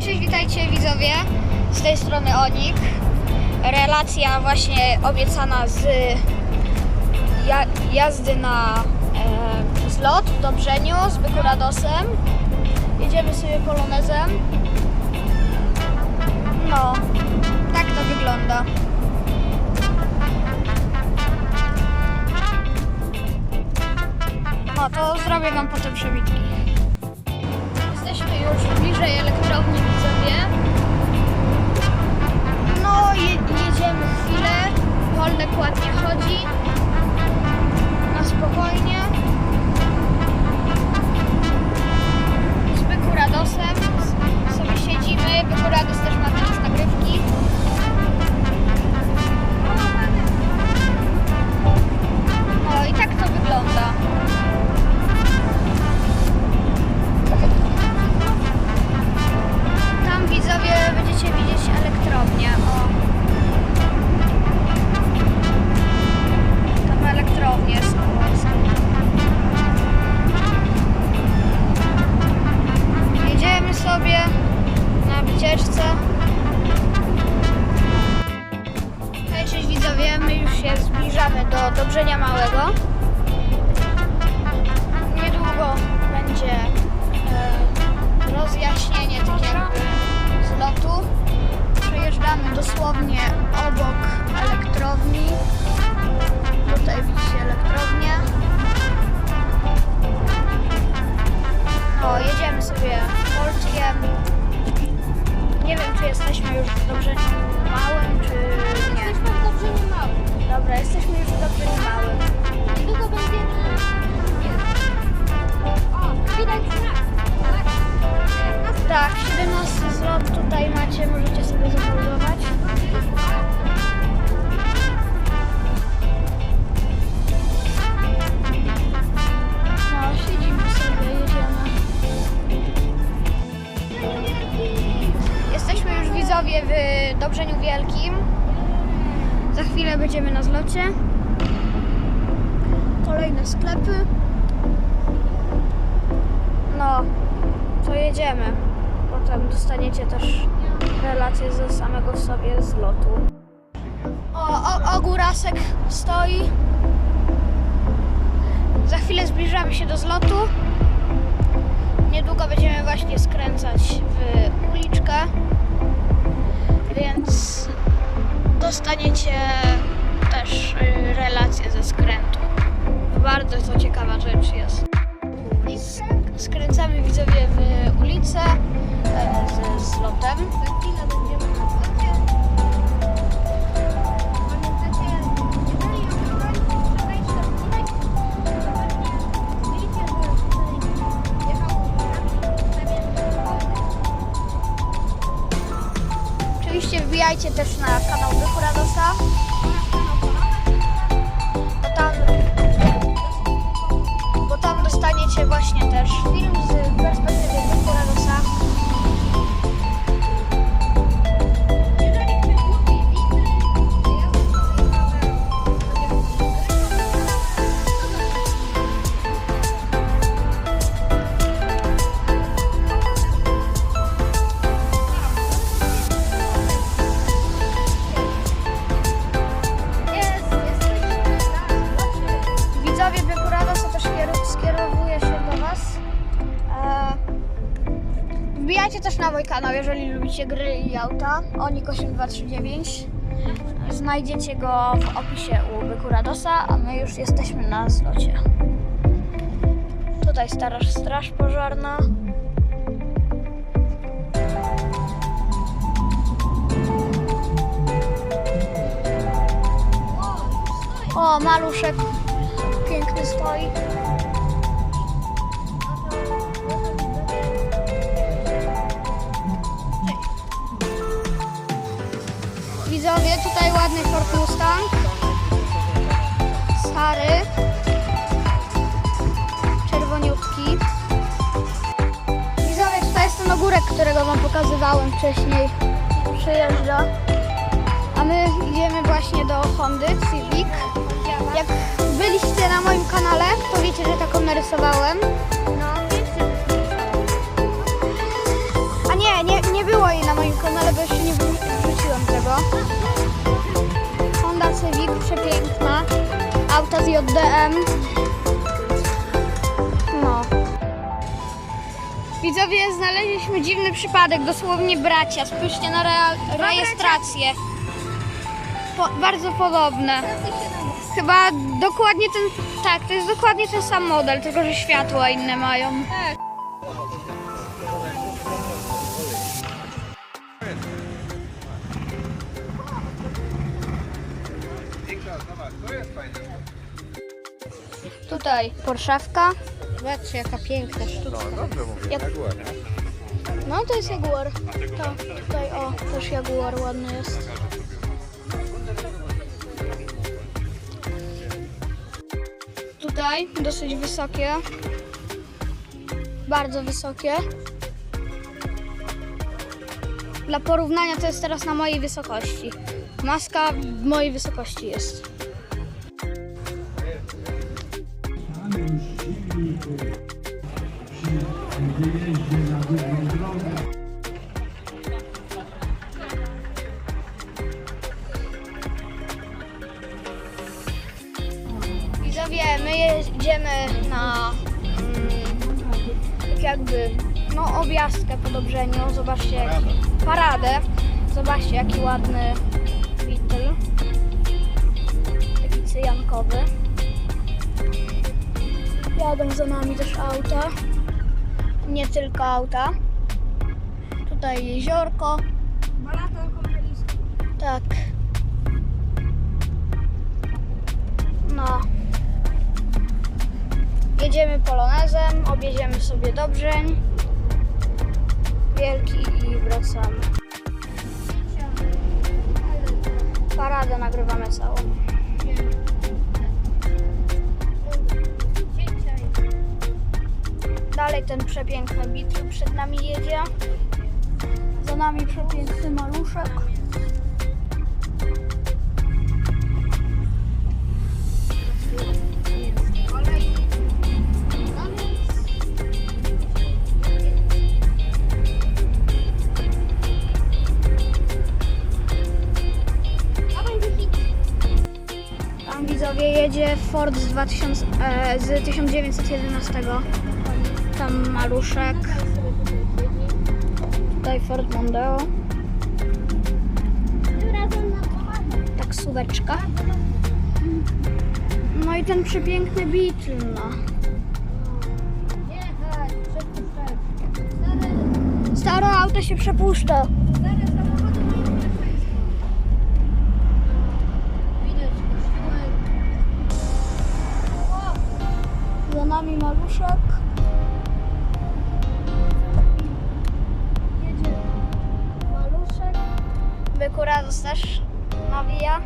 Cześć, witajcie widzowie. Z tej strony Onik. Relacja właśnie obiecana z ja, jazdy na e, zlot w Dobrzeniu z Byku Radosem. Jedziemy sobie polonezem. No, tak to wygląda. No to zrobię wam potem przebitki. Już bliżej elektrowni widzowie. No, je, jedziemy chwilę. Polnek ładnie chodzi. Na spokojnie. Z Byku Radosem sobie siedzimy. Byku Rados wycieczce. Hej, cześć widzowie, my już się zbliżamy do Dobrzenia Małego. Niedługo będzie e, rozjaśnienie tak jakby zlotu. Przejeżdżamy dosłownie obok elektrowni. Tutaj widzicie elektrownię. Kolejne sklepy. No, to jedziemy. Potem dostaniecie też relacje ze samego sobie z lotu. O, o, ogórasek stoi. Za chwilę zbliżamy się do zlotu. Niedługo będziemy właśnie skręcać w uliczkę. Więc dostaniecie też y, relacje ze skrętu. Bardzo to ciekawa rzecz jest. Skręcamy widzowie w ulicę e, ze właśnie lubicie gry i auta. Onik8239. Znajdziecie go w opisie u Byku Radosa, a my już jesteśmy na zlocie. Tutaj stara straż pożarna. O, maluszek piękny stoi. Widzowie, tutaj ładny Ford Mustang. Stary. Czerwoniutki. Widzowie, tutaj jest ten ogórek, którego wam pokazywałem wcześniej. Przyjeżdża. A my idziemy właśnie do Hondy Civic. Jak byliście na moim kanale, to wiecie, że taką narysowałem. No, Auta z JDM. No. Widzowie, znaleźliśmy dziwny przypadek, dosłownie bracia. Spójrzcie na rea- rejestrację. Po, bardzo podobne. Chyba dokładnie ten, tak, to jest dokładnie ten sam model, tylko że światła inne mają. Tak. Tutaj Porszewka. Zobaczcie, jaka piękna sztuka. No dobrze mówię, Jak- Jaguar? No to jest Jaguar. To, tutaj o, też Jaguar ładny jest. Tutaj dosyć wysokie. Bardzo wysokie. Dla porównania to jest teraz na mojej wysokości. Maska w mojej wysokości jest. Widzowie, my jedziemy na mm, jakby no objazdkę po Dobrzeniu. Zobaczcie, paradę. Zobaczcie, jaki ładny Beetle. Taki cyjankowy. Jadą za nami też auta. Nie tylko auta. Tutaj jeziorko. Tak. No. Jedziemy polonezem, objedziemy sobie Dobrzeń. Wielki i wracamy. Paradę nagrywamy całą. Dalej ten przepiękny bitl przed nami jedzie. Za nami przepiękny maluszek. Tam widzowie jedzie Ford z, 2000, e, z 1911. Tam maluszek. Tutaj Ford Mondeo. Taksóweczka. No i ten przepiękny Beetle, no. Stare, auto się przepuszcza. Za nami maluszek. Bykuradus też nawija.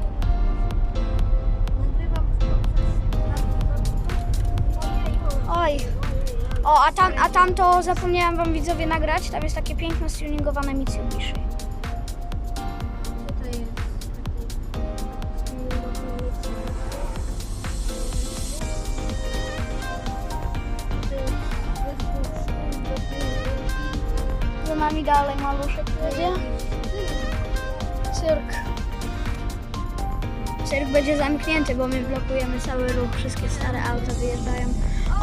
Oj. O, a tam, a tam to zapomniałam wam widzowie nagrać. Tam jest takie piękne stuningowane Mitsubishi. Za nami dalej maluszek jedzie. Cyrk. Cyrk będzie zamknięty, bo my blokujemy cały ruch. Wszystkie stare auta wyjeżdżają.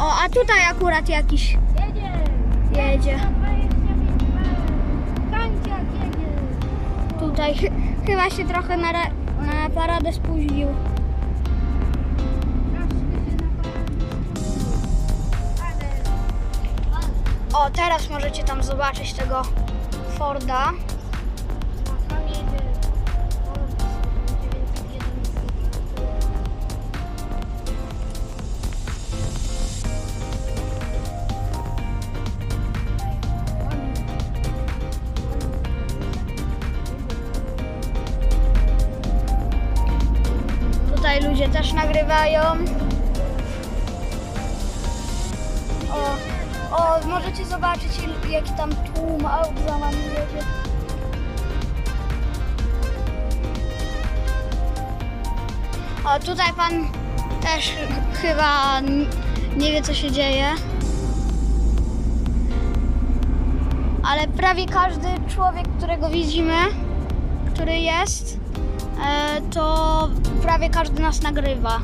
O, a tutaj akurat jakiś Jedzie! jedzie. Tutaj chy- chyba się trochę na, na paradę spóźnił. O, teraz możecie tam zobaczyć tego Forda. Ludzie też nagrywają. O, o możecie zobaczyć jaki tam tłum aut za nami jedzie. O, tutaj pan też chyba nie wie co się dzieje. ale prawie każdy człowiek, którego widzimy, który jest, to prawie każdy nas nagrywa.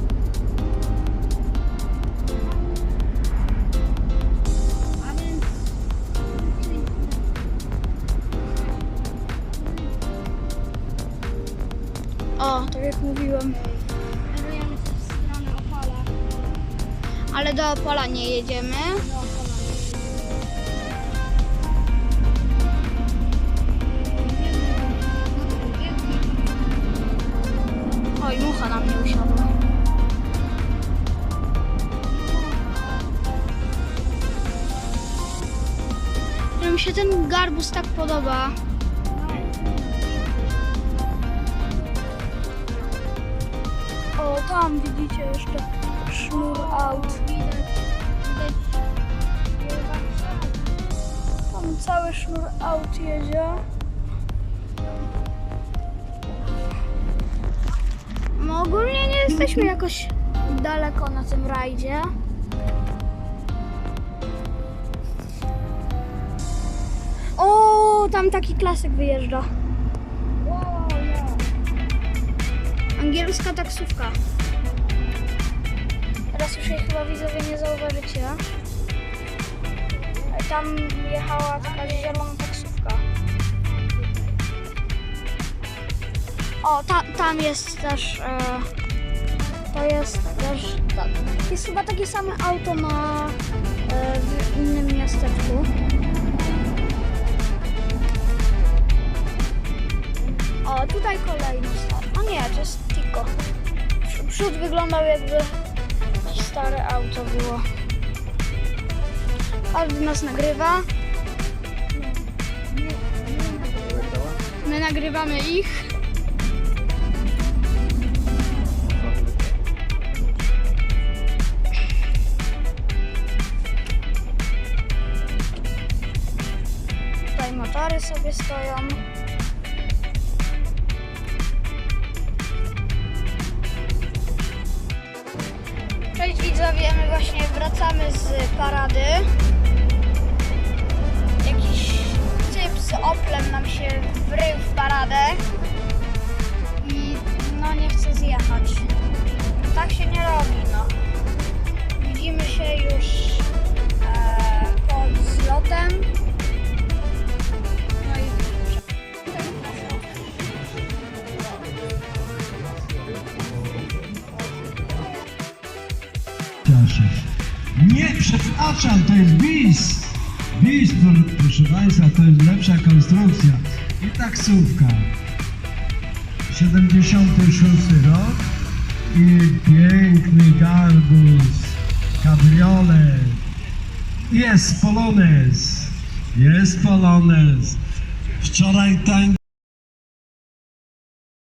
O, tak jak mówiłem. Ale do Opola nie jedziemy. Oj, mucha na mnie usiadła. Że Mi się ten garbus tak podoba. O, tam widzicie jeszcze sznur aut. Tam cały sznur aut jedzie. Jesteśmy jakoś daleko na tym rajdzie. O, tam taki klasyk wyjeżdża. Angielska taksówka. Teraz już jej chyba widzowie nie zauważycie. Tam jechała taka zielona taksówka. O, ta, tam jest też. E, to jest też. To jest chyba takie same auto na e, w innym miasteczku. O, tutaj kolejny. O nie, to jest Tico. Przód wyglądał jakby stare auto było. Każdy nas nagrywa. My nagrywamy ich. Stoją. Cześć widzowie, my właśnie wracamy z parady. Jakiś typ z Oplem nam się wrył w paradę i no nie chce zjechać. Tak się nie robi, no. Widzimy się już e, pod zlotem. Nie przepraszam, to jest bis. Bis, pro- proszę Państwa, to jest lepsza konstrukcja. I taksówka. 76 rok i piękny garbus, kabriolet. Jest Polones. Jest Polones. Wczoraj tań